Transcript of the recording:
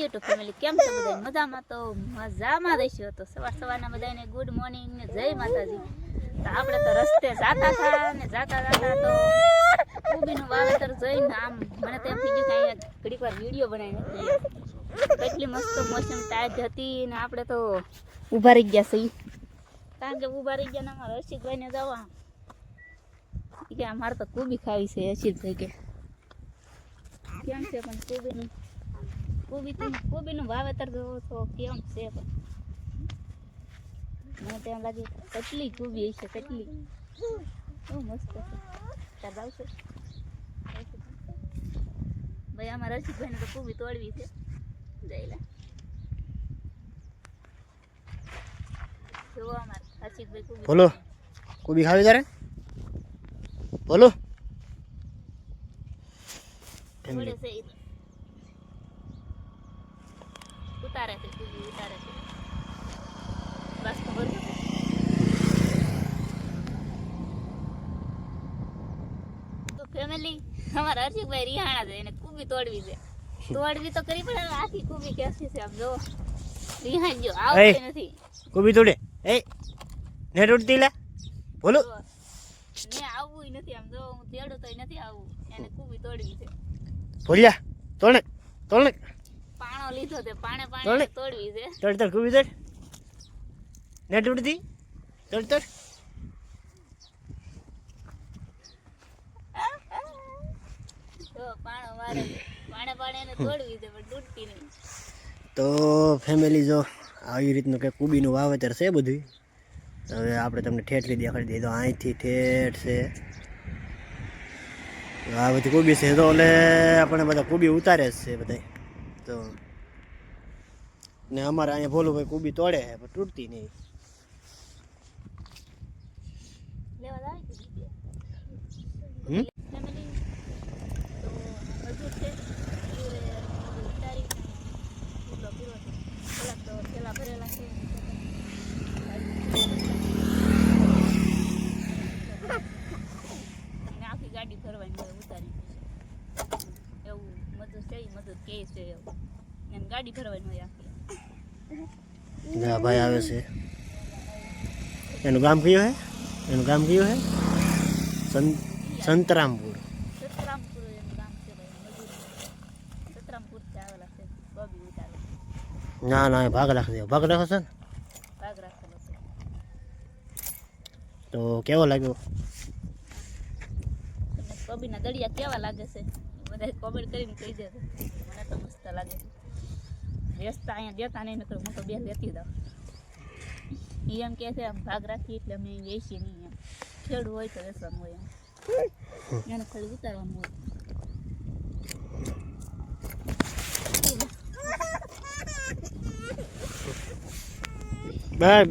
YouTube family કેમ છો બધા મજામાં તો મજામાં રહીશું તો સવાર સવારના બધાને ગુડ મોર્નિંગ ને જય માતાજી. તો આપણે તો રસ્તે જાતા હતા ને જાતા જાતા તો કોબીનું વાવેતર જોઈને આમ મને તો એમ થઈ કે અહીંયા ઘડીક વાર વીડિયો બનાવીને. કેટલી મસ્ત મોસમ તાજ હતી ને આપણે તો ઊભા રહી ગયા છીએ. કારણ કે ઊભા રહી ગયા ને અમારા હર્ષિતભાઈને જવા કે અમારે તો કોબી ખાવી છે હર્ષિતભાઈ કે. કેમ છે પણ કોબીનું? કોબી તો કોબીનું વાવેતર જોવો છો કેમ છે પણ? મને તો એમ લાગે કેટલી કોબી હશે કેટલી? બહુ મસ્ત છે. તાર આવશે ભાઈ અમારા રસિકભાઈને તો કોબી તોડવી છે. જઈલા જોવો અમારે હર્ષિતભાઈ કોબી બોલો. કોબી ખાવી તારે? બોલો. છે ઈ તો. ઉતારે છે કોબી ઉતારે છે બસ ખબર. તો ફેમિલી અમારા હર્ષિકભાઈ રિહાણા છે એને કુબી તોડવી છે તોડવી તો કરી પણ આખી કુબી કેસી છે આમ જો રિહાણ ગયો આવતી નથી કોબી તોડે એ ને ઉડતી લે બોલો જો, ને આવવું નથી આમ જો હું તેડું તોય નથી આવવું એને કુબી તોડવી છે ભોલિયા તોડે પાણો લીધો તે પાણે પાણે તોડવી છે. તોડ તોડ કોબી તોડ નેટ ઉડતી. તોડ તો ફેમિલી જો આવી રીતનું કે કુબીનું વાવેતર છે બધું હવે આપણે તમને ઠેઠલી દેખાડી દઈએ. તો અહીંથી ઠેઠ છે. આ બધી કોબી છે. તો એટલે આપણે બધા કુબી ઉતારે જ છે બધા તો ને અમારે અહીંયા ભોલુભાઈ ભાઈ કોબી તોડે છે પણ તૂટતી નહીં. ગાડી ભરવાની હોય ઉતારી એવું મજૂર છે મજૂર કે છે એવું. ગાડી ભરવાની હોય આખી. ના ભાઈ આવે છે. એનું ગામ કયું હે? એનું ગામ કયું હે? સંતરામપુર. છે છે ના ના ભાગ રાખી દે ભાગ રાખો છે ને? તો કેવો લાગ્યો? કોબીના દળિયા કેવા લાગે છે? બધા કોમેન્ટ કરીને કહી દેજો મને તો મસ્ત લાગે વેચતા અહીંયા દેતા નહીં નકર હું તો બે લેતી દઉં એ એમ કહે છે, આમ ભાગ રાખી એટલે અમે વેચીએ નહીં એમ. ખેડું હોય તો વેચવાનું હોય એમ. એને ખાલી ઉતારવાનું હોય. Bye bye.